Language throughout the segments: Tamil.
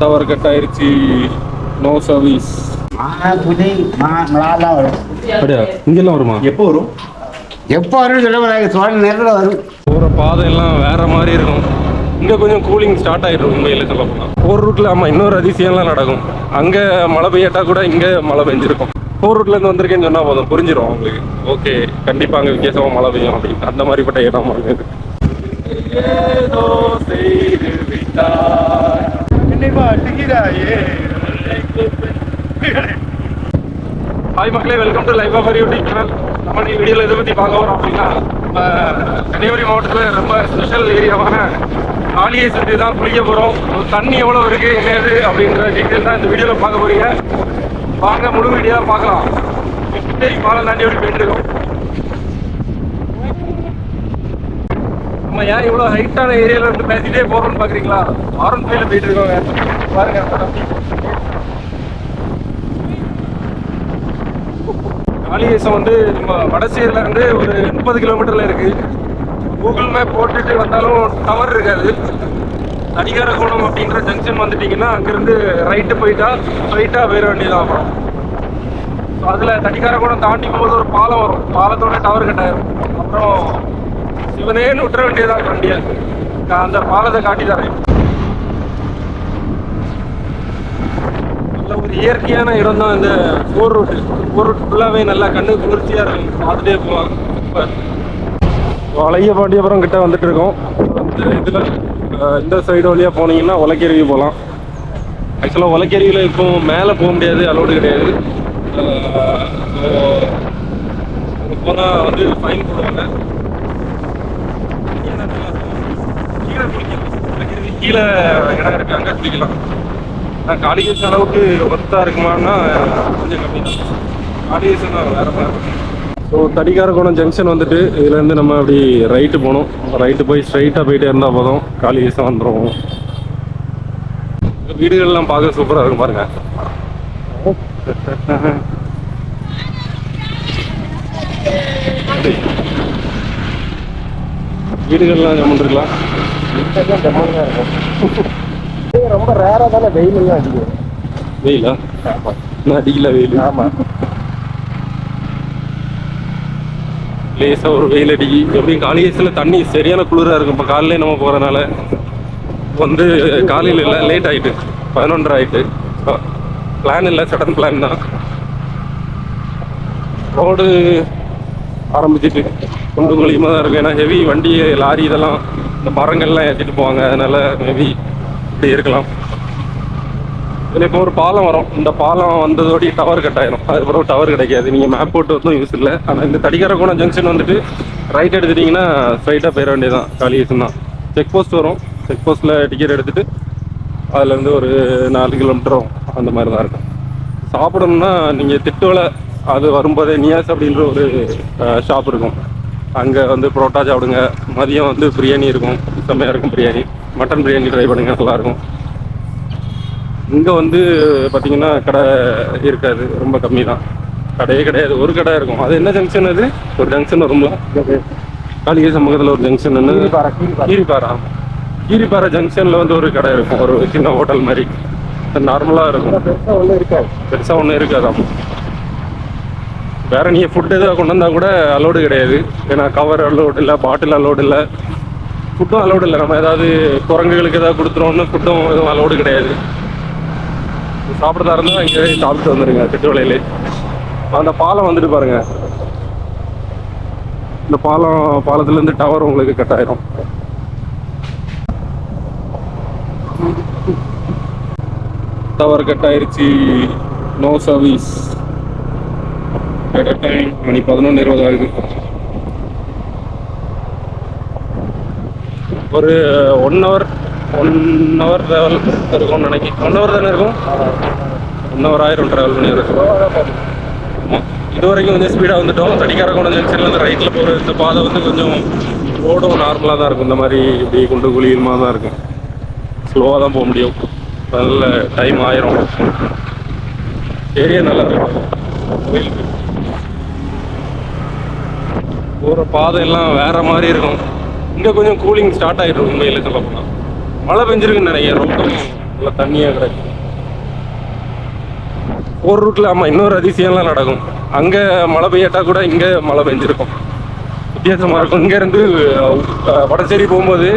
டவர் கட் ஆயிருச்சு நோ சர்வீஸ் புலி வரும் அப்படியா? இங்கெல்லாம் வருமா? எப்போ வரும்? எப்போ வரும்னு சொல்ல நேரத்தில் வரும். போகிற பாதை எல்லாம் வேற மாதிரி இருக்கும். இங்கே கொஞ்சம் கூலிங் ஸ்டார்ட் ஆகிடும் உண்மையில் சொல்ல போனால் போர் ரூட்டில் ஆமாம் இன்னொரு அதிசயம்லாம் நடக்கும். அங்கே மழை பெய்யட்டா கூட இங்கே மழை பெஞ்சிருக்கும். போர் ரூட்லேருந்து வந்திருக்கேன்னு சொன்னால் போதும். புரிஞ்சிடும் அவங்களுக்கு ஓகே கண்டிப்பாக அங்கே வித்தியாசமாக மழை பெய்யும் அப்படின்னு. அந்த மாதிரிப்பட்ட இடம் இது விட்டாய். ஹாய் மக்களே welcome to life of YouTube channel நம்ம நீ வீடியோவில் எதை பற்றி பார்க்க வரோம் அப்படின்னா நம்ம கன்னியாகுமரி மாவட்டத்தில் ரொம்ப ஸ்பெஷல் ஏரியாவான ஆலியை சுற்றி தான் குளிக்க போகிறோம் தண்ணி எவ்வளோ இருக்குது என்னது அப்படின்ற டீட்டெயில் தான் இந்த வீடியோவில் பார்க்க போறீங்க. வாங்க முழு வீடியோ பார்க்கலாம். எப்படி பாலம் தாண்டி அப்படி போயிட்டு நம்ம ஏன் இவ்வளோ ஹைட்டான ஏரியால இருந்து பேசிட்டே போகிறோம்னு பார்க்குறீங்களா ஆரன் ஃபைவ்ல போயிட்டு இருக்கோங்க. பாருங்க காளியேசம் வந்து நம்ம வடசேரியில் இருந்து ஒரு முப்பது கிலோமீட்டரில் இருக்குது கூகுள் மேப் போட்டுட்டு வந்தாலும் டவர் இருக்காது. அடிகார கோணம் அப்படின்ற ஜங்ஷன் வந்துட்டீங்கன்னா அங்கிருந்து ரைட்டு போயிட்டா ஸ்ட்ரைட்டாக போயிட வேண்டியதான் அப்புறம். ஸோ அதில் தடிக்கார கோணம் தாண்டி போகும்போது ஒரு பாலம் வரும். பாலத்தோட டவர் கட்டாயிரும் அப்புறம் சிவனேன்னு விட்டுற வேண்டியதான் வண்டியை. அந்த பாலத்தை காட்டி தரேன். நல்ல ஒரு இயற்கையான இடம் தான் இந்த போர் ரூட் போர் ரூட் ஃபுல்லாகவே நல்லா கண்ணு குளிர்ச்சியாக இருக்கும். பார்த்துட்டே இப்போ அழகிய பாண்டியபுரம் கிட்ட வந்துட்டு இருக்கோம். இந்த இதில் இந்த சைடு வழியாக போனீங்கன்னா ஒலக்கருவி போகலாம். ஆக்சுவலாக ஒலக்கருவியில் இப்போ மேலே போக முடியாது அலோடு கிடையாது. போனால் வந்து ஃபைன் போடுவாங்க. கீழே குளிக்கலாம். ஒலக்கருவி கீழே இடம் இருக்கு அங்கே குளிக்கலாம். ஆனால் காளிகேசன் அளவுக்கு ஒர்த்தாக இருக்குமான்னா கொஞ்சம் கம்மி தான் காளிகேசன் வேறு மாதிரி ஸோ தடிக்காரகுணம் ஜங்ஷன் வந்துட்டு இதுலேருந்து நம்ம அப்படி ரைட்டு போகணும். ரைட்டு போய் ஸ்ட்ரைட்டாக போயிட்டே இருந்தால் போதும். காளிகேசன் வந்துடும் வீடுகள்லாம் பார்க்க சூப்பராக இருக்கும் பாருங்க. வீடுகள்லாம் ஜம்மன் இருக்கலாம் ரொம்ப ரேரா தானே வெயில் அடிக்கும் வெயிலா? நான் அடிக்கல வெயில். ஆமா. லேசாக ஒரு வெயில் அடிக்கி எப்படியும் காலேஜில் தண்ணி சரியான குளிராக இருக்கும். இப்போ காலையிலே நம்ம போகிறனால வந்து காலையில் இல்லை லேட் ஆகிட்டு பதினொன்றரை ஆகிட்டு பிளான் இல்லை சடன் பிளான் தான் ரோடு ஆரம்பிச்சிட்டு குண்டு குழியமாக தான் இருக்கும். ஏன்னா ஹெவி வண்டி லாரி இதெல்லாம் இந்த மரங்கள்லாம் ஏற்றிட்டு போவாங்க. அதனால மேபி இப்படி இருக்கலாம். இப்போ ஒரு பாலம் வரும். இந்த பாலம் வந்ததோடி டவர் கட் ஆயிரும். அதுக்கப்புறம் டவர் கிடைக்காது. நீங்கள் மேப் போட்டு வந்தும் யூஸ் இல்லை. ஆனால் இந்த தடிக்காரக்கோணம் ஜங்ஷன் வந்துட்டு ரைட் எடுத்துட்டீங்கன்னா ஸ்ட்ரைட்டாக போயிட வேண்டியதான் காளியேசன் தான். செக் போஸ்ட் வரும். செக் போஸ்ட்டில் டிக்கெட் எடுத்துட்டு அதுலேருந்து ஒரு நாலு கிலோமீட்டரும் அந்த மாதிரி தான் இருக்கும். சாப்பிடணும்னா நீங்கள் திட்டுவலை அது வரும்போதே நியாஸ் அப்படின்ற ஒரு ஷாப் இருக்கும். அங்கே வந்து புரோட்டா சாப்பிடுங்க. மதியம் வந்து பிரியாணி இருக்கும். செம்மையாக இருக்கும் பிரியாணி. மட்டன் பிரியாணி ட்ரை பண்ணுங்க நல்லாயிருக்கும் இங்கே வந்து பார்த்தீங்கன்னா கடை இருக்காது ரொம்ப கம்மி தான் கடையே கிடையாது ஒரு கடை இருக்கும். அது என்ன ஜங்ஷன் அது? ஒரு ஜங்ஷன் வரும்ல காளிகை சமூகத்தில் ஒரு ஜங்ஷன் என்ன. கீரிப்பாரா கீரிப்பாறை. ஜங்ஷனில் வந்து ஒரு கடை இருக்கும். ஒரு சின்ன ஹோட்டல் மாதிரி. நார்மலாக இருக்கும். பெருசா ஒண்ணும் இருக்காது. பெருசாக ஒன்றும் இருக்காதாம் வேற நீங்கள் ஃபுட் எதாவது கொண்டு வந்தால் கூட அலோடு கிடையாது. ஏன்னா கவர் அலோடு இல்லை பாட்டில் அலோடு இல்லை. ஃபுட்டும் அலோடு இல்லை. நம்ம ஏதாவது குரங்குகளுக்கு ஏதாவது கொடுத்துருவோம்னு ஃபுட்டும் எதுவும் அலோடு கிடையாது. சாப்பிட்றதா இருந்தால் இங்கே சாப்பிட்டு வந்துடுங்க திட்டுவலையிலே அந்த பாலம் வந்துட்டு பாருங்க. இந்த பாலம் பாலத்துலேருந்து டவர் உங்களுக்கு கட் ஆயிரும். டவர் கட் ஆயிருச்சு. நோ சர்வீஸ் டைம் மணி பதினொன்று இருபது ஆகுது. ஒரு one hour one hour travel இருக்கும்னு நினைக்கிறேன். ஒன் ஹவர் தானே இருக்கும்? ஒன் ஹவர் ஆயிரம் ட்ராவல் பண்ணி ஆமாம் இது வரைக்கும் கொஞ்சம் ஸ்பீடாக வந்துட்டோம். தடிக்காரக்கோணம் ஜங்ஷன்லேருந்து ரைட்டில் போகிற இந்த பாதை வந்து கொஞ்சம் ரோடும் நார்மலாக தான் இருக்கும். இந்த மாதிரி இப்படி குண்டு குழியுமா தான் இருக்கும். ஸ்லோவாக தான் போக முடியும். நல்ல டைம் ஆயிரும். ஏரியா நல்லா இருக்கும். கோயிலுக்கு. போகிற பாதை எல்லாம் வேற மாதிரி இருக்கும். இங்கே கொஞ்சம் கூலிங் ஸ்டார்ட் ஆகிடும் உண்மையில் சொல்ல போனால் மழை பெஞ்சிருக்குன்னு நினைக்கிறேன் ரொம்ப நல்லா தண்ணியாக கிடக்கு. ஒரு ரூட்டில் ஆமாம் இன்னொரு அதிசயம்லாம் நடக்கும். அங்கே மழை பெய்யாட்டா கூட இங்கே மழை பெஞ்சிருக்கும். வித்தியாசமாக இருக்கும். இங்கேருந்து வடச்சேரி போகும்போது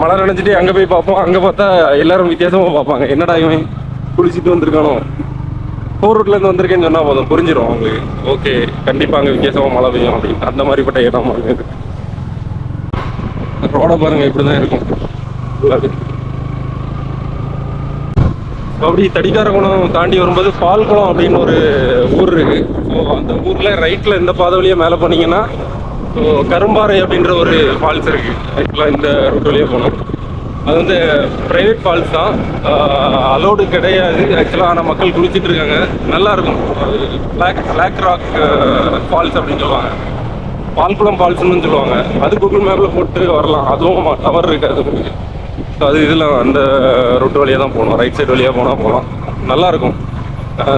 மழை நினைச்சிட்டு அங்கே போய் பார்ப்போம். அங்கே பார்த்தா எல்லாரும் வித்தியாசமாக பார்ப்பாங்க. என்னடா இவன் குளிச்சுட்டு வந்திருக்கானோ? ஃபோர் ரூட்லேருந்து வந்திருக்கேன்னு சொன்னால் போதும். புரிஞ்சிடும் அவங்களுக்கு. ஓகே கண்டிப்பாக அங்கே வித்தியாசமாக மழை பெய்யும் அப்படின்னு. அந்த மாதிரிப்பட்ட இடம் இருக்குது ரோட பாருங்க இப்படி தான் இருக்கும். ஃபுல்லாவே. அப்படி தடிக்காரகுளம் தாண்டி வரும்போது பால்குளம் அப்படின்னு ஒரு ஊர் இருக்கு. ஸோ அந்த ஊர்ல ரைட்ல இந்த பாதை வழியாக மேலே போனீங்கன்னா ஸோ கரும்பாறை அப்படின்ற ஒரு ஃபால்ஸ் இருக்கு. ஆக்சுவலாக இந்த ரூட் வழியே போனோம். அது வந்து பிரைவேட் ஃபால்ஸ் தான். அலோடு கிடையாது. ஆக்சுவலாக ஆனால் மக்கள் குளிச்சிட்டு இருக்காங்க. நல்லா இருக்கும். பிளாக் பிளாக் ராக் ஃபால்ஸ் அப்படின்னு சொல்லுவாங்க. பால்குளம் ஃபால்ஸ்னு சொல்லுவாங்க. அது கூகுள் மேப்பில் போட்டு வரலாம். அதுவும் டவர் இருக்காது ஸோ அது இதில் அந்த ரூட் வழியாக தான் போகணும். ரைட் சைடு வழியாக போனால் போகலாம். நல்லா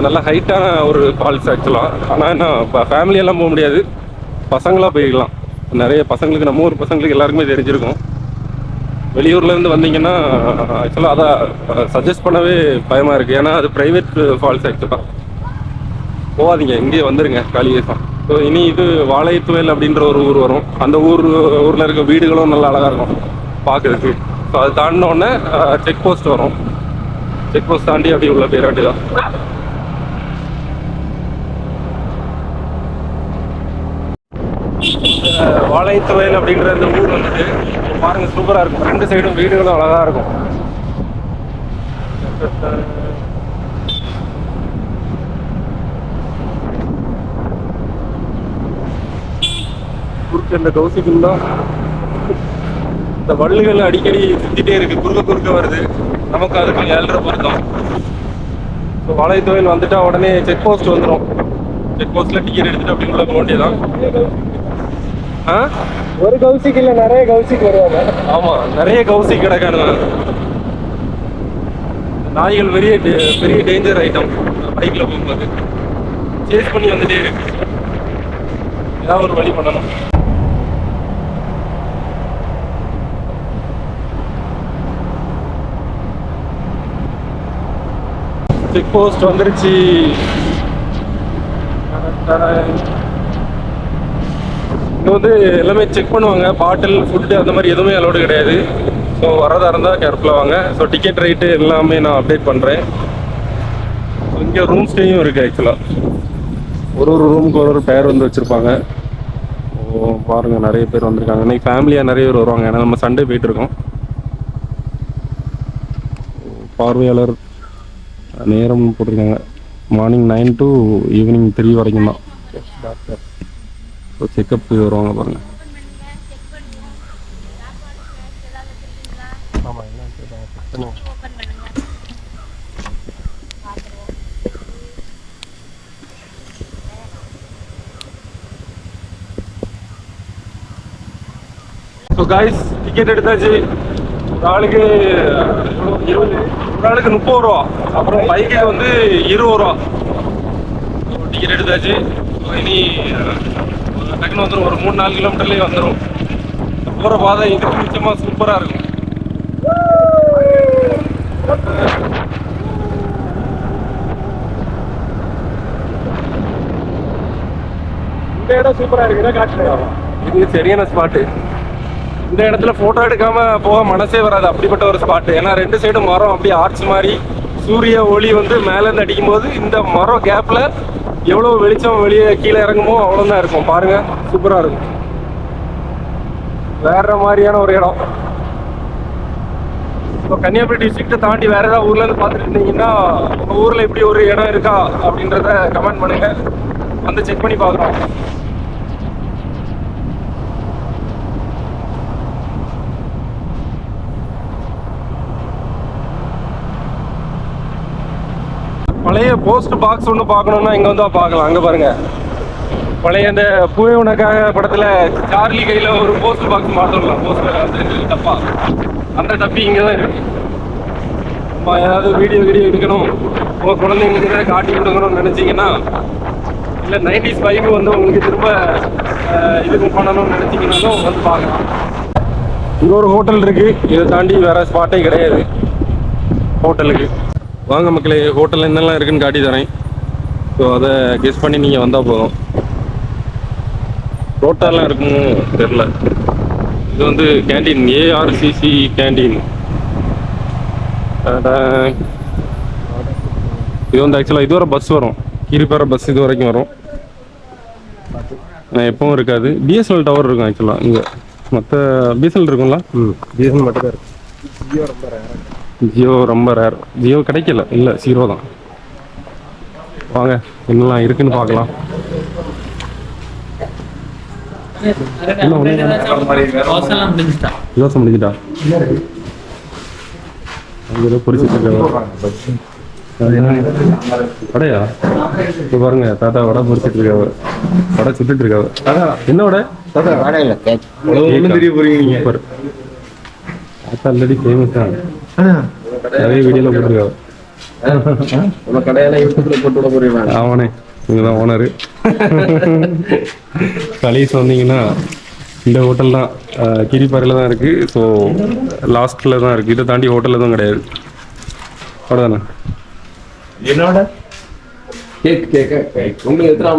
நல்ல ஹைட்டான ஒரு ஃபால்ஸ் ஆக்சுவலாக ஆனால் என்ன இப்போ ஃபேமிலியெல்லாம் போக முடியாது. பசங்களாக போய்க்கலாம். நிறைய பசங்களுக்கு நம்ம ஊர் பசங்களுக்கு எல்லாருக்குமே தெரிஞ்சிருக்கும். வெளியூர்லேருந்து வந்தீங்கன்னா ஆக்சுவலாக அதான் சஜஸ்ட் பண்ணவே பயமாக இருக்குது ஏன்னா அது ப்ரைவேட் ஃபால்ஸ் ஆக்சுவலாக போகாதீங்க. இங்கேயே வந்துடுங்க காளிகேசம் ஸோ இனி இது வாழைத்துவேல் அப்படின்ற ஒரு ஊர் வரும். அந்த ஊர் ஊரில் இருக்க வீடுகளும் நல்லா அழகாக இருக்கும். பார்க்குறதுக்கு. ஸோ அது தாண்டினோடனே செக் போஸ்ட் வரும். செக் போஸ்ட் தாண்டி அப்படி உள்ள பேர் வேண்டியதான் அஹ் அப்படின்ற இந்த ஊர் வந்துட்டு பாருங்க சூப்பராக இருக்கும். ரெண்டு சைடும் வீடுகளும் அழகாக இருக்கும். குறுக்க இந்த கௌசிக்கும் தான் இந்த வள்ளுகள் அடிக்கடி சுத்திட்டே இருக்கு. குறுக்க குறுக்க வருது. நமக்கு அதுக்கு ஏழரை பொருத்தம். ஸோ வாழைத்தொழில் வந்துட்டா உடனே செக் போஸ்ட் வந்துடும் செக் போஸ்ட்ல டிக்கெட் எடுத்துட்டு அப்படி உள்ள போக வேண்டியதான் ஆ? ஒரு கௌசிக்கு இல்ல நிறைய கௌசிக்கு வருவாங்க. ஆமா நிறைய கௌசி கிடக்கானுங்க. நாய்கள் பெரிய பெரிய டேஞ்சர் ஐட்டம் பைக்ல போகும்போது. சேஸ் பண்ணி வந்துட்டே இருக்கு. ஏதாவது ஒரு வழி பண்ணணும். செக் போஸ்ட் வந்துருச்சு. இங்கே வந்து எல்லாமே செக் பண்ணுவாங்க. பாட்டில் ஃபுட்டு அந்த மாதிரி எதுவுமே அலோடு கிடையாது. ஸோ வரதா இருந்தால் கேர்ஃபுல்லாக வாங்க. ஸோ டிக்கெட் ரேட்டு எல்லாமே நான் அப்டேட் பண்ணுறேன் இங்கே ரூம் ஸ்டேயும் இருக்குது ஆக்சுவலாக ஒரு ஒரு ரூமுக்கு ஒரு ஒரு பேர் வந்து வச்சுருப்பாங்க. ஓ பாருங்கள் நிறைய பேர் வந்திருக்காங்க. இன்றைக்கி ஃபேமிலியாக நிறைய பேர் வருவாங்க. ஏன்னா நம்ம சண்டே போயிட்டுருக்கோம் பார்வையாளர் நேரம் போட்டிருக்காங்க. Morning nine to evening three வரைக்கும் தான். டாக்டர் ஸோ செக்கப் வருவாங்க பாருங்க. ஆமா என்ன ஸோ காய்ஸ் டிக்கெட் எடுத்தாச்சு. ஒரு ஆளுக்கு இருபது ஒரு ஆளுக்கு முப்பது ரூபா. அப்புறம் பைக்கு வந்து இருபது ரூபா. டிக்கெட் எடுத்தாச்சு. இனி டக்குன்னு வந்துடும் ஒரு மூணு நாலு கிலோமீட்டர்லேயே வந்துடும் போகிற பாதை இது நிச்சயமாக சூப்பராக இருக்கும். இந்த இடம் சூப்பராக இருக்குன்னா காட்டுறேன். இது சரியான ஸ்பாட்டு இந்த இடத்துல ஃபோட்டோ எடுக்காம போக மனசே வராது. அப்படிப்பட்ட ஒரு ஸ்பாட் ஏன்னா ரெண்டு சைடும் மரம். அப்படியே ஆர்ச் மாதிரி சூரிய ஒளி வந்து மேலேருந்து அடிக்கும்போது அடிக்கும் போது இந்த மரம் கேப்ல எவ்வளவு வெளிச்சம் வெளியே கீழே இறங்குமோ அவ்வளோதான் இருக்கும். பாருங்க சூப்பரா இருக்கும். வேற மாதிரியான ஒரு இடம். இப்போ கன்னியாகுமரி டிஸ்ட்ரிக்ட்டை தாண்டி வேற ஏதாவது ஊர்லேருந்து பார்த்துட்டு இருந்தீங்கன்னா உங்கள் ஊரில் இப்படி ஒரு இடம் இருக்கா அப்படின்றத கமெண்ட் பண்ணுங்க. வந்து செக் பண்ணி பார்க்குறோம் பழைய போஸ்ட் பாக்ஸ் ஒன்று பார்க்கணும்னா இங்கே வந்தால் பார்க்கலாம். அங்கே பாருங்க. பழைய அந்த பூவே உனக்காக படத்தில் சார்லி கையில் ஒரு போஸ்ட் பாக்ஸ் மாட்டோம்ல போஸ்ட் வந்து டப்பா. அந்த டப்பி இங்கே தான் இருக்கு. நம்ம ஏதாவது வீடியோ வீடியோ எடுக்கணும். உங்கள் குழந்தைங்களுக்கு ஏதாவது காட்டி கொடுக்கணும்னு நினச்சிங்கன்னா இல்லை நைன்டிஸ் ஃபைவ் வந்து உங்களுக்கு திரும்ப அஹ், இதுக்கு பண்ணணும்னு நினச்சிங்கனாலும் வந்து பார்க்கலாம். இங்கே ஒரு ஹோட்டல் இருக்குது இதை தாண்டி வேறு ஸ்பாட்டே கிடையாது. ஹோட்டலுக்கு வாங்க மக்களே ஹோட்டலில் என்னெல்லாம் இருக்குன்னு காட்டி தரேன். ஸோ அதை கெஸ் பண்ணி நீங்கள் வந்தால் போதும். ரோட்டாலாம் இருக்குமோ தெரில இது வந்து கேண்டீன் ஏஆர்சிசி கேண்டீன் இது வந்து ஆக்சுவலாக இதுவரை பஸ் வரும். கீரிப்பாற பஸ் இது வரைக்கும் வரும். ஆனால் எப்பவும் இருக்காது. பிஎஸ்என்எல் டவர் இருக்கும் ஆக்சுவலாக இங்கே. மற்ற பிஎஸ்என்எல் இருக்கும்ல? ம் பிஎஸ்என் மட்டும் தான் இருக்கு. ஜியோ ரொம்ப ரேர் ஜியோ கிடைக்கல. இல்லை ஜீரோ தான். வாங்க என்னெல்லாம் இருக்குன்னு பார்க்கலாம். யோசனை முடிஞ்சிட்டா? அங்கே பொரிச்சிட்டு வடையா? இப்போ பாருங்க தாத்தா வடை பொரிச்சிட்டு இருக்காவ வடை சுட்டுட்டு இருக்காவ என்ன வடை? தாத்தா கேட்ச் ஒன்றும் தெரிய போறீங்க. தாத்தா ஆல்ரெடி ஃபேமஸ் தான் நிறைய வீடியோல போட்டிருக்காவ நம்ம கடையெல்லாம் யூடியூப்ல போட்டு விட போறீங்க அவனே இவங்க தான் ஓனரு கலீஸ் வந்தீங்கன்னா இந்த ஹோட்டல் தான் கிரிப்பாறையில் தான் இருக்குது ஸோ லாஸ்ட்டில் தான் இருக்குது இதை தாண்டி ஹோட்டல் எதுவும் கிடையாது. அவ்வளோதானே என்னோட? கேக் கேக் உங்களுக்கு எத்தனை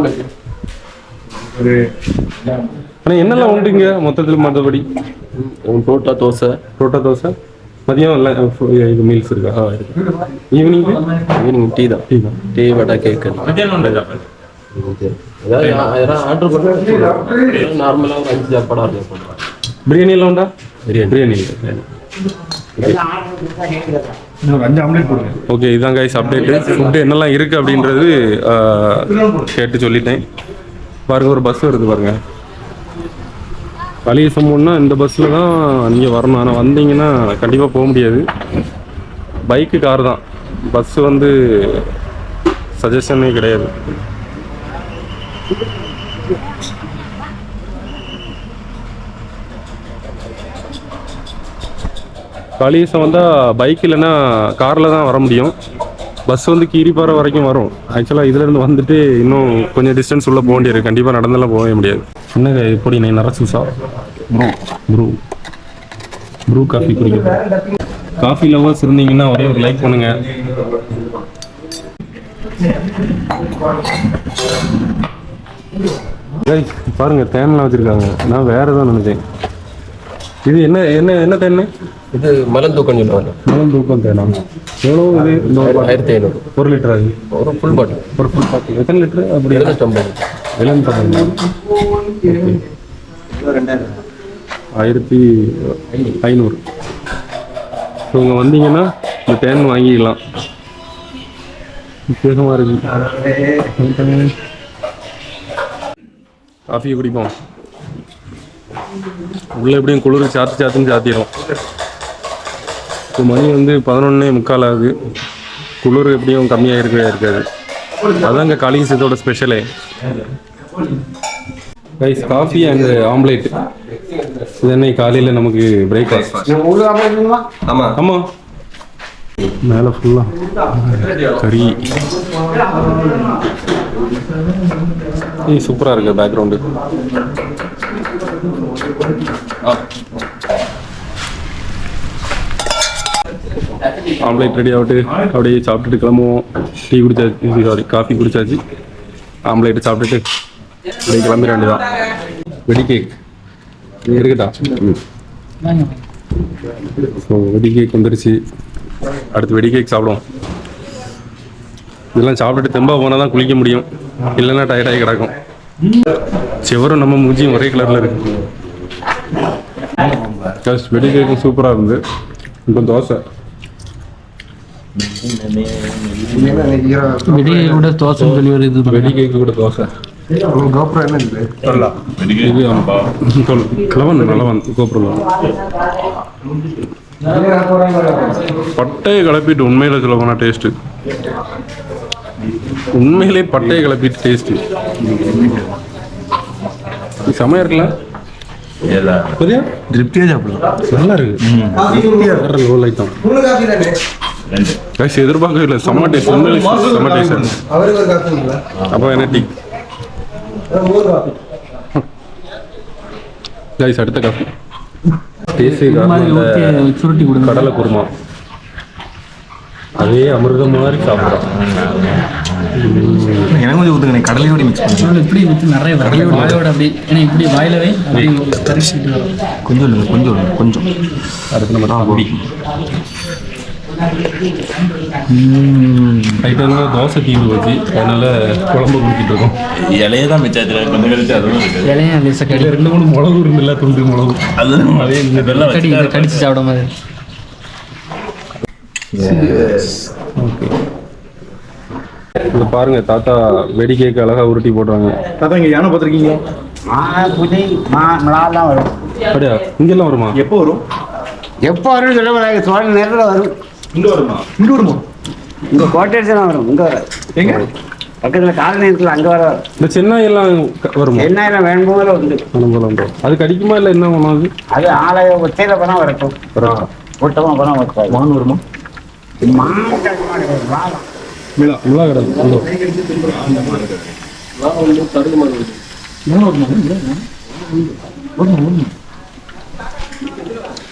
ஆனால் என்னெல்லாம் உண்டுங்க? மொத்தத்தில் மற்றபடி புரோட்டா தோசை. புரோட்டா தோசை? மதியம் இல்லை இது மீல்ஸ் இருக்கா? ஆ இருக்கு. ஈவினிங் ஈவினிங் டீ தான். டீ தான். டீ வடை கேக் நார்மலாக ஒரு அஞ்சு பிரியாணி எல்லாம் உண்டா? பிரியாணி. பிரியாணி இல்லை அஞ்சு ஆம்லெட் போடுங்க ஓகே இதான் கைஸ் அப்டேட்டு ஃபுட்டு என்னெல்லாம் இருக்குது அப்படின்றது கேட்டு சொல்லிட்டேன். பாருங்க ஒரு பஸ் வருது பாருங்க. வழி சம்பவம்னா இந்த பஸ்ஸில் தான் நீங்கள் வரணும். ஆனால் வந்தீங்கன்னா கண்டிப்பாக போக முடியாது. பைக்கு கார் தான். பஸ்ஸு வந்து சஜஷனே கிடையாது. காளியசம் வந்தால் பைக் இல்லைன்னா காரில் தான் வர முடியும். பஸ் வந்து கீரிப்பாறை வரைக்கும் வரும். ஆக்சுவலாக இதுலேருந்து வந்துட்டு இன்னும் கொஞ்சம் டிஸ்டன்ஸ் உள்ளே போக வேண்டியிருக்கு. கண்டிப்பாக நடந்தெல்லாம் போகவே முடியாது. என்னங்க எப்படி நீ நரசூசா ப்ரூ ப்ரூ ப்ரூ காஃபி குடிக்கிறது காஃபி லவர்ஸ் இருந்தீங்கன்னா ஒரே ஒரு லைக் பண்ணுங்க. பாருங்க தேன்லாம் வச்சிருக்காங்க. நான் வேற தான் நினைச்சேன். இது என்ன என்ன என்ன தேன்னு? இது மலந்தூக்கம் சொல்லுவாங்க. மலம் தூக்கம் தேனா? எவ்வளோ இது? ஆயிரத்தி ஐநூறு. ஒரு லிட்டர் அது ஒரு ஃபுல் பாட்டில். ஒரு ஃபுல் பாட்டில். எத்தனை லிட்டர்? அப்படி எழுநூற்றம்பது இளம் ஆயிரத்தி ஐநூறு. ஸோ இங்கே வந்தீங்கன்னா இந்த தேன் வாங்கிக்கலாம். வித்தியாசமாக இருக்கு. காஃபியை குடிப்போம். உள்ள எப்படியும் குளிர் சாத்து சாத்துன்னு சாத்திடும். இப்போ மணி வந்து பதினொன்னே முக்கால் ஆகுது. குளிர் எப்படியும் கம்மியாக இருக்கவே இருக்காது. அதான் இங்கே இதோட ஸ்பெஷலே ரைஸ் காஃபி அண்ட் ஆம்லேட் இது என்ன காலையில் நமக்கு பிரேக்ஃபாஸ்ட் இருக்குமா ஆமாம் மேலே ஃபுல்லாக கறி. சூப்பராக இருக்கு பேக்ரவுண்டு ஆம்லேட் ரெடி ஆகிட்டு. அப்படியே சாப்பிட்டுட்டு கிளம்புவோம். டீ குடிச்சாச்சு. சாரி காஃபி குடிச்சாச்சு. ஆம்லேட் சாப்பிட்டுட்டு அப்படியே கிளம்பிட வேண்டியதான் வெடி கேக் இருக்கட்டா? ஸோ வெடி கேக் வந்துருச்சு. அடுத்து வெடி கேக் சாப்பிடுவோம். இதெல்லாம் சாப்பிட்டுட்டு தெம்பா போனால் தான் குளிக்க முடியும். இல்லைன்னா டயர்டாகி கிடக்கும். செவரும் நம்ம மூஞ்சியும் ஒரே கலரில் இருக்கு. ஜஸ்ட் வெடி கேக்கும் சூப்பராக இருந்து. இப்போ தோசை. விடிய கூட தோசை சொல்லி ஒரு இது வெடி கேக்கு கூட தோசை. கோபுரம் என்ன இது? இது. கிழவன் நல்லவன் கோபுரம் பட்டையை கிளப்பிட்டு உண்மையில சொல்ல போனா டேஸ்ட் உண்மையிலே பட்டையை கிளப்பிட்டு டேஸ்ட் செமையா இருக்குல்ல புரியா? திருப்தியாக சாப்பிடலாம். நல்லா இருக்கு. வேற லெவல் ஐட்டம் கைஸ் எதிர்பார்க்கவே இல்லை. செம்ம டேஸ்ட் உண்மையிலே செம்ம டேஸ்ட் அப்போ என்ன டீ? கைஸ் அடுத்த காஃபி. டேஸ்டி கடலை குருமா. அதே அமிர்தம் மாதிரி சாப்பிட்றோம் எனக்கு கொஞ்சம் ஊற்றுங்க கடலையோட மிக்ஸ் பண்ணி இப்படி ஊற்றி நிறைய வரும் வாயோட அப்படி ஏன்னா இப்படி வாயிலவே அப்படி கரிசிட்டு வரும். கொஞ்சம் இல்லைங்க கொஞ்சம் இல்லைங்க கொஞ்சம். அடுத்து நம்ம அப்படி நைட்டு தோசை தீர்ந்து போச்சு அதனால குழம்பு குடிக்கிட்டு இருக்கோம். இலையே தான் மிச்சாச்சு கொஞ்சம் கழிச்சு அதுவும் இதுல ரெண்டு மூணு மிளகு இருந்துல்ல துண்டு மிளகு. அது அதே இந்த வெள்ளம் கடிச்சு சாப்பிட மாதிரி. ஓகே இது பாருங்க தாத்தா வெடி கேக் அழகா உருட்டி போடுறாங்க. தாத்தா இங்கே யானை பார்த்துருக்கீங்க? மா புலி மிளாலாம் வரும். அப்படியா? இங்கெல்லாம் வருமா? எப்போ வரும்? எப்போ வரும்னு சொல்ல சோழ நேரத்தில் வரும். இங்கே வருமா? இங்கே வருமா? இங்கே கோட்டை வரும். இங்கே எங்க? பக்கத்தில் காலனி இருக்குல்ல அங்கே வர இந்த சென்னை எல்லாம் வருமா? என்ன வேணும் போல உண்டு. அனுபவம் அது கடிக்குமா இல்லை என்ன ஒன்றாது அது? ஆலய ஒத்தையில் போனால் வரட்டும். கூட்டமாக போனால் வரக்கூடாது மான் வருமா?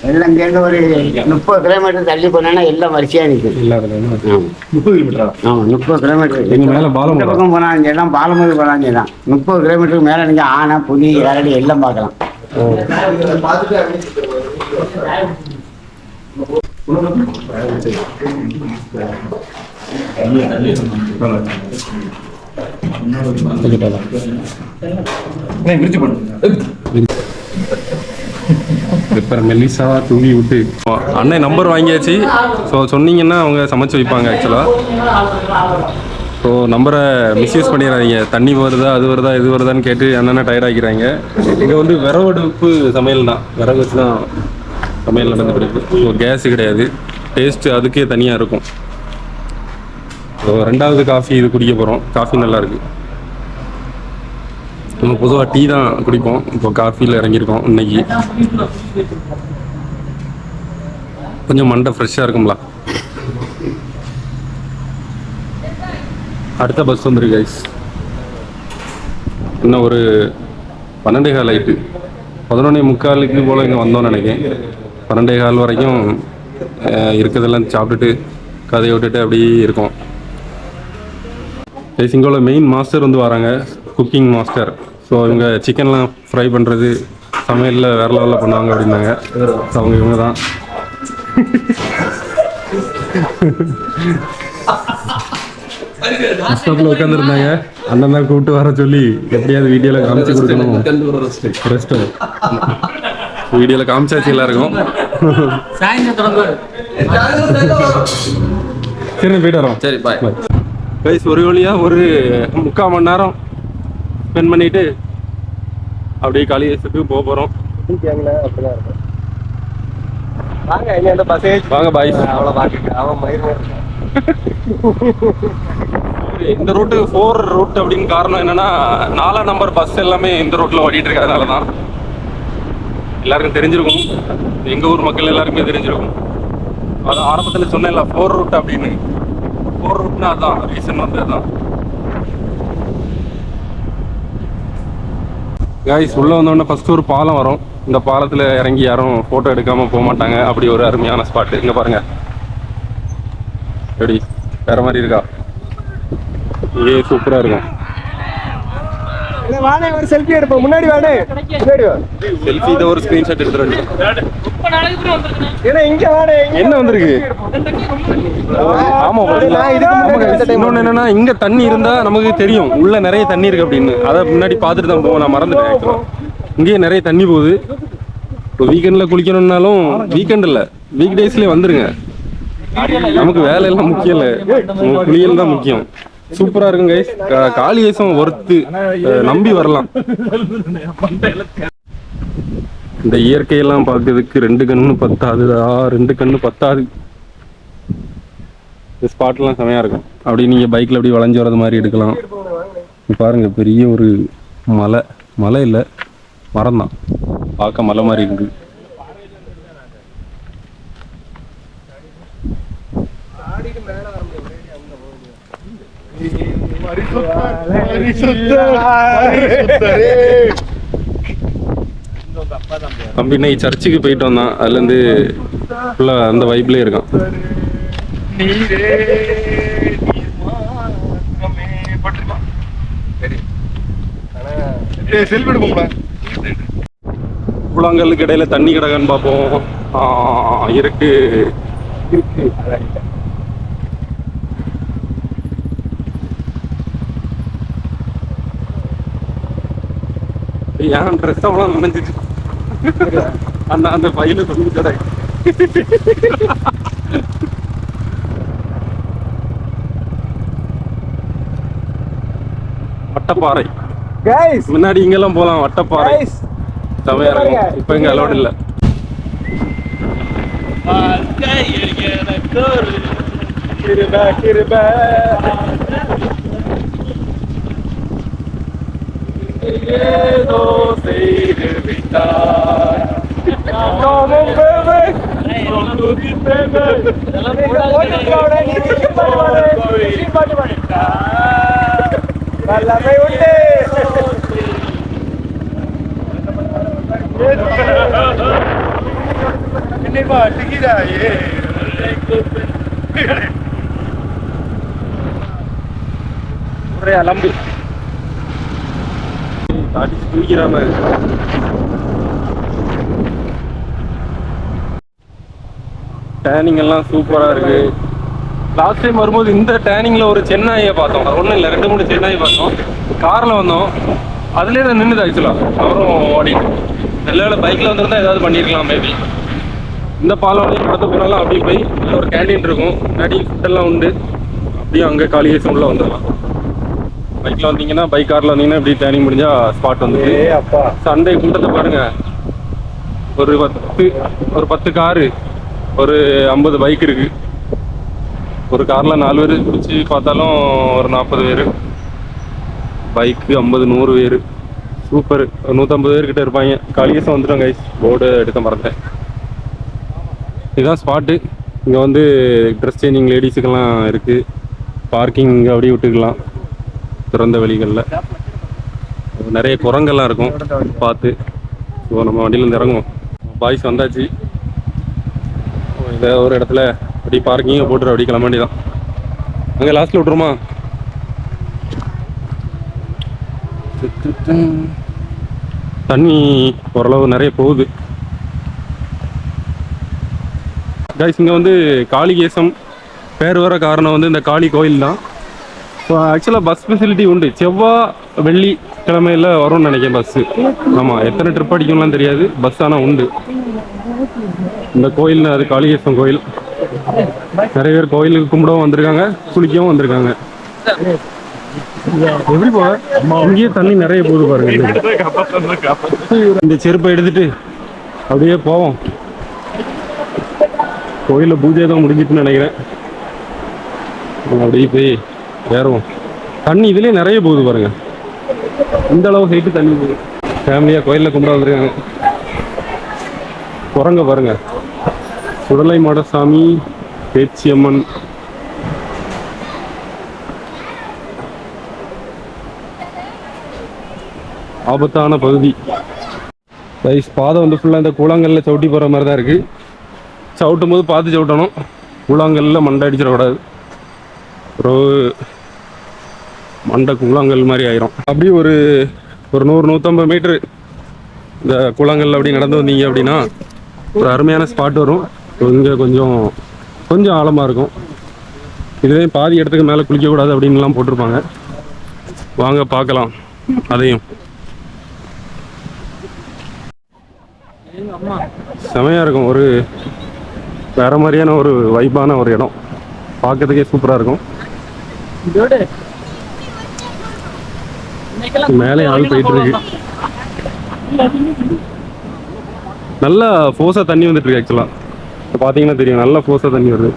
எல்லாம் சேர்ந்து ஒரு முப்பது கிலோமீட்டர் தள்ளி போனேன்னா எல்லாம் வரிசையாக நிற்கும் முப்பது கிலோமீட்டரா முப்பது கிலோமீட்டர் எங்க மேல பாலம் பக்கம் போனாலும் சரி பாலமுது போனாலும் சரி முப்பது கிலோமீட்டருக்கு மேலே நீங்கள் ஆனை புலி கரடி எல்லாம் பார்க்கலாம். மெல்லிசா தூங்கி விட்டு. அண்ணன் நம்பர் வாங்கியாச்சு. ஸோ சொன்னீங்கன்னா அவங்க சமைச்சு வைப்பாங்க ஆக்சுவலாக ஸோ நம்பரை மிஸ்யூஸ் பண்ணிடுறாங்க தண்ணி வருதா அது வருதா இது வருதான்னு கேட்டு அண்ணனை டயர்ட் ஆகிக்கிறாங்க இங்கே வந்து விறவடுப்பு சமையல் தான் விறகு வச்சு தான் சமையல் நடந்த பிறகு ஸோ கேஸ் கிடையாது. டேஸ்ட் அதுக்கே தனியாக இருக்கும். ஸோ ரெண்டாவது காஃபி இது குடிக்க போகிறோம் காஃபி நல்லாயிருக்கு நம்ம பொதுவாக டீ தான் குடிப்போம். இப்போ காஃபியில் இறங்கியிருக்கோம் இன்னைக்கு. கொஞ்சம் மண்டை ஃப்ரெஷ்ஷாக இருக்கும்ல. அடுத்த பஸ் வந்துருக்கு கைஸ் இன்னும் ஒரு பன்னெண்டு கால் ஆயிட்டு. பதினொன்னே முக்காலுக்கு போல் இங்கே வந்தோம்னு நினைக்கிறேன். பன்னெண்டே கால் வரைக்கும் இருக்கிறதெல்லாம் சாப்பிட்டுட்டு கதையை விட்டுட்டு அப்படியே இருக்கோம். உள்ள மெயின் மாஸ்டர் வந்து வராங்க குக்கிங் மாஸ்டர் ஸோ இவங்க சிக்கன்லாம் ஃப்ரை பண்ணுறது சமையலில் வேற லெவலில் பண்ணுவாங்க அப்படின்னாங்க. ஸோ அவங்க இவங்க தான். ஸ்டாப்பில் உட்காந்துருந்தாங்க அண்ணன் தான் கூப்பிட்டு வர சொல்லி எப்படியாவது வீடியோவில் காமிச்சு கொடுக்கணும். ரெஸ்ட் வீடியோவில் காமிச்சாச்சு எல்லாருக்கும் சரி போயிட்டு வரோம். சரி பாய் கைஸ் ஒரு வழியா ஒரு முக்கால் மணி நேரம் ஸ்பெண்ட் பண்ணிட்டு அப்படியே காளியேசுக்கு போக போறோம். வாங்க பாய் அவ்வளோ இந்த ரூட்டு ஃபோர் ரூட் அப்படின்னு காரணம் என்னன்னா நாலாம் நம்பர் பஸ் எல்லாமே இந்த ரூட்ல ஓடிட்டு இருக்கிறதுனால தான் எல்லாருக்கும் தெரிஞ்சிருக்கும். எங்கள் ஊர் மக்கள் எல்லாருக்குமே தெரிஞ்சிருக்கும். அது ஆரம்பத்தில் சொன்னேன்ல ஃபோர் ரூட் அப்படின்னு. ஃபோர் ரூட்னா அதுதான் ரீசன் வந்து அதுதான் கைஸ் உள்ளே வந்தோடனே ஃபஸ்ட்டு ஒரு பாலம் வரும். இந்த பாலத்தில் இறங்கி யாரும் ஃபோட்டோ எடுக்காம போக மாட்டாங்க. அப்படி ஒரு அருமையான ஸ்பாட் இங்கே பாருங்க. எப்படி வேற மாதிரி இருக்கா? இதே சூப்பராக இருக்கும். வாடே ஒரு செல்ஃபி எடுப்போம். முன்னாடி வாடே முன்னாடி வா. செல்ஃபி இதை ஒரு ஸ்கிரீன்ஷாட் எடுத்துட்டு ஏன்னா இங்க வாடே என்ன வந்திருக்கு? ஆமா பாத்தீங்களா? guys. இன்னொன்னு என்னன்னா இங்க தண்ணி இருந்தா நமக்கு தெரியும். உள்ள நிறைய தண்ணி இருக்கு அப்படின்னு. அதை முன்னாடி பார்த்துட்டு தான் போவோம். நான் மறந்துட்டேன் ஆக்சுவலா இங்கேயே நிறைய தண்ணி போகுது. இப்போ வீக்கெண்ட்ல குளிக்கணும்னாலும் வீக்கெண்ட் இல்ல. வீக் டேஸ்லயே வந்துருங்க. நமக்கு வேலையெல்லாம் முக்கியம் இல்ல. குளியல் தான் முக்கியம். சூப்பரா இருக்கும் கைஸ் காளி ஏசம் ஒர்த்து நம்பி வரலாம். இந்த இயற்கையெல்லாம் பார்க்கறதுக்கு ரெண்டு கண்ணு பத்தாது ஆ ரெண்டு கண்ணு பத்தாது. இந்த ஸ்பாட்லாம் செமையா இருக்கும். அப்படி நீங்க பைக்ல அப்படி வளைஞ்சு வர்றது மாதிரி எடுக்கலாம். பாருங்க பெரிய ஒரு மலை. மலை இல்ல மரம் தான் பார்க்க மலை மாதிரி இருக்கு தம்பி இன்னைக்கு சர்ச்சுக்கு போயிட்டு வந்தான். அதுலேருந்து ஃபுல்லாக அந்த வைப்லேயே இருக்கான். குளங்களுக்கு இடையில தண்ணி கிடக்கான்னு பார்ப்போம். இருக்கு. இருக்கு. ஏன் ட்ரெஸ் அவ்வளோ நினைஞ்சிச்சு அண்ணா அந்த பையில தொங்கி கடை வட்டப்பாறை முன்னாடி இங்கெல்லாம் போலாம் வட்டப்பாறை. இருக்கும். இப்ப இங்க அலோடு இல்ல. கிருப கிருப. llenos de. Como un bebé, con tu bebé. Alambre. ஒரே அலம்பு அடிச்சு டேனிங் எல்லாம் சூப்பரா இருக்கு. லாஸ்ட் டைம் வரும்போது இந்த டேனிங்ல ஒரு சென்னாயை பார்த்தோம். அது ஒன்றும் இல்லை ரெண்டு மூணு சென்னாயை பார்த்தோம். கார்ல வந்தோம். அதுலேயே தான் நின்றுது ஆக்சுவலா அப்புறம் ஓடிட்டு. நல்ல பைக்ல வந்திருந்தா ஏதாவது பண்ணியிருக்கலாம் மேபி இந்த பாலம் நடந்து போனாலும் அப்படியே போய் ஒரு கேண்டீன் இருக்கும். நடி ஃபுட்டெல்லாம் உண்டு. அப்படியே அங்கே காலிகேசன் உள்ள வந்துடலாம். பைக்ல வந்தீங்கன்னா பைக் கார்ல வந்தீங்கன்னா இப்படி டேனிங் முடிஞ்சா ஸ்பாட் வந்து அப்பா. சண்டே கூட்டத்தை பாருங்க. ஒரு பத்து ஒரு பத்து காரு ஒரு ஐம்பது பைக் இருக்கு. ஒரு கார்ல நாலு பேர் பிடிச்சி பார்த்தாலும் ஒரு நாற்பது பேர். பைக்கு ஐம்பது நூறு பேர். சூப்பர் நூற்றம்பது பேர் கிட்ட இருப்பாங்க காலிகேசம் வந்துடும் கைஸ் போர்டு எடுக்க மறந்தேன் இதுதான் ஸ்பாட்டு இங்கே வந்து ட்ரெஸ் சேஞ்சிங் லேடிஸுக்கெல்லாம் இருக்குது பார்க்கிங் அப்படியே விட்டுக்கலாம். திறந்த வெளிகளில். நிறைய குரங்கெல்லாம் இருக்கும். பார்த்து ஸோ நம்ம வண்டியிலேருந்து இறங்குவோம். பாய்ஸ் வந்தாச்சு. இதை ஒரு இடத்துல அப்படி பார்க்கிங்கை போட்டுற அப்படி கிளம்ப வேண்டியதான் அங்கே லாஸ்ட்டில் விட்ருமா தண்ணி ஓரளவு நிறைய போகுது. கைஸ் இங்கே வந்து காளிகேசம். பேர் வர காரணம் வந்து இந்த காளி கோயில் தான் ஆக்சுவலாக பஸ் ஃபெசிலிட்டி உண்டு. செவ்வாய் வெள்ளி கிழமையில் வரும்னு நினைக்கிறேன் பஸ்ஸு ஆமாம் எத்தனை ட்ரிப் அடிக்கும்லாம் தெரியாது. பஸ் ஆனால் உண்டு. இந்த கோயில் அது காளிகேசம் கோயில். நிறைய பேர் கோயிலுக்கு கும்பிடவும் வந்திருக்காங்க குளிக்கவும் வந்திருக்காங்க. எப்படி போக இங்கேயே தண்ணி நிறைய போகுது பாருங்க. இந்த செருப்பை எடுத்துட்டு அப்படியே போவோம். கோயிலில் பூஜை தான் முடிஞ்சிட்டுன்னு நினைக்கிறேன். அப்படியே போய் ஏறுவோம். தண்ணி இதுலேயே நிறைய போகுது பாருங்க. இந்த அளவு ஹைட்டு தண்ணி போகுது. ஃபேமிலியாக கோயிலில் கும்பிட வந்திருக்காங்க குரங்க பாருங்க. சுடலை மாடசாமி பேச்சியம்மன். ஆபத்தான பகுதி. ரைஸ் பாதை வந்து ஃபுல்லாக இந்த கூழாங்கல்ல சவுட்டி போகிற மாதிரி தான் இருக்குது சவுட்டும் போது பார்த்து சவுட்டணும். கூழாங்கல்ல மண்டை அடிச்சிடக்கூடாது. ஒரு மண்டை குளங்கள் மாதிரி ஆயிரும். அப்படியே ஒரு ஒரு நூறு நூற்றம்பது மீட்ரு இந்த குளங்கள்ல அப்படி நடந்து வந்தீங்க அப்படின்னா ஒரு அருமையான ஸ்பாட் வரும். இங்கே கொஞ்சம் கொஞ்சம் ஆழமாக இருக்கும். இதுவே பாதி இடத்துக்கு மேலே குளிக்கக்கூடாது அப்படின்லாம் போட்டிருப்பாங்க. வாங்க பார்க்கலாம். அதையும். செமையா இருக்கும். ஒரு வேற மாதிரியான ஒரு வைப்பான ஒரு இடம். பார்க்கறதுக்கே சூப்பரா இருக்கும். மேலே ஆள் போயிட்டு இருக்கு நல்லா ஃபோர்ஸா தண்ணி வந்துட்டு இருக்கு ஆக்சுவலா பாத்தீங்கன்னா தெரியும் நல்லா ஃபோர்ஸா தண்ணி வருது.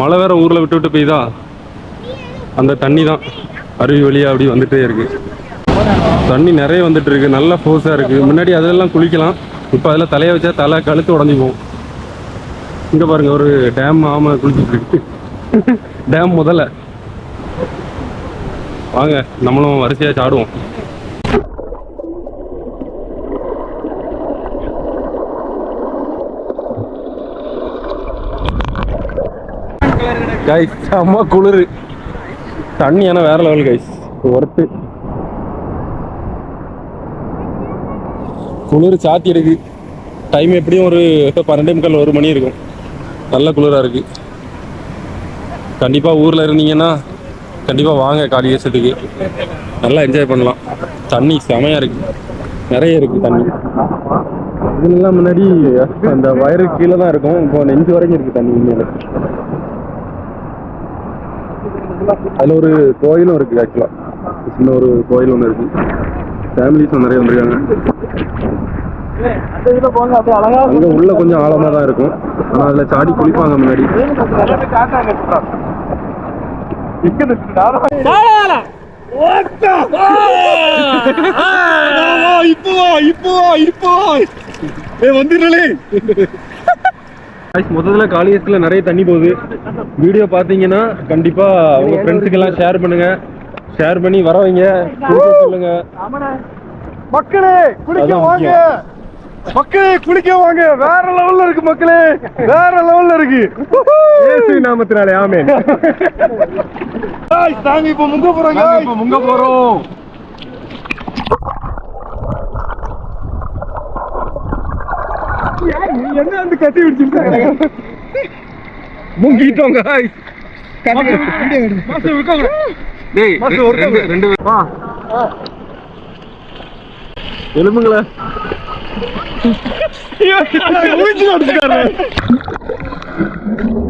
மழை வேற ஊர்ல விட்டு விட்டு பெய்யுதா? அந்த தண்ணி தான். அருவி வழியா அப்படி வந்துட்டே இருக்கு. தண்ணி நிறைய வந்துட்டு இருக்கு நல்ல ஃபோர்ஸா இருக்கு. முன்னாடி அதெல்லாம் குளிக்கலாம். இப்போ அதில் தலையை வச்சா தலை கழுத்து உடஞ்சி போகும் இங்க பாருங்க ஒரு டேம் ஆம குளிச்சுட்டு இருக்கு. டேம் முதல்ல. வாங்க நம்மளும் வரிசையா சாடுவோம். கைஸ் செம்ம குளிர். தண்ணி ஆனா வேற லெவல் கைஸ் ஒர்த்து குளிர் சாத்தி இருக்கு. டைம் எப்படியும் ஒரு பன்னெண்டே முக்கால் ஒரு மணி இருக்கும். நல்ல குளிராக இருக்கு. கண்டிப்பாக ஊரில் இருந்தீங்கன்னா கண்டிப்பாக வாங்க காலி தேசத்துக்கு நல்லா என்ஜாய் பண்ணலாம். தண்ணி செமையாக இருக்கு. நிறைய இருக்கு தண்ணி. இதுலாம் முன்னாடி அந்த வயருக்கு கீழே தான் இருக்கும். இப்போ நெஞ்சு வரைக்கும் இருக்கு தண்ணி உண்மையில அதில் ஒரு கோயிலும் இருக்கு ஆக்சுவலா சின்ன ஒரு கோயில் ஒன்று இருக்கு. ஃபேமிலிஸும் நிறைய வந்திருக்காங்க. அங்க உள்ள கொஞ்சம் ஆழமா தான் இருக்கும். ஆனா அதுல சாடி குளிப்பாங்க முன்னாடி. முதல்ல காலேஜ்ல நிறைய தண்ணி போகுது. வீடியோ பாத்தீங்கன்னா கண்டிப்பா உங்க ஃப்ரெண்ட்ஸுக்கு எல்லாம் ஷேர் பண்ணுங்க. ஷேர் பண்ணி வரவங்க சொல்லுங்க. மக்களே குளிக்க வாங்க. மக்களே குளிக்க வாங்க. வேற லெவல்ல இருக்கு மக்களே. வேற லெவல்ல இருக்கு. இயேசு நாமத்தினாலே ஆமென். Guys, நாங்க இப்ப முங்க போறோம் guys. இப்ப முங்க போறோம். என்ன வந்து கட்டி பிடிச்சிருக்காங்க முங்கிட்டோம் வா. எலும்புங்களா. Muito, garoto!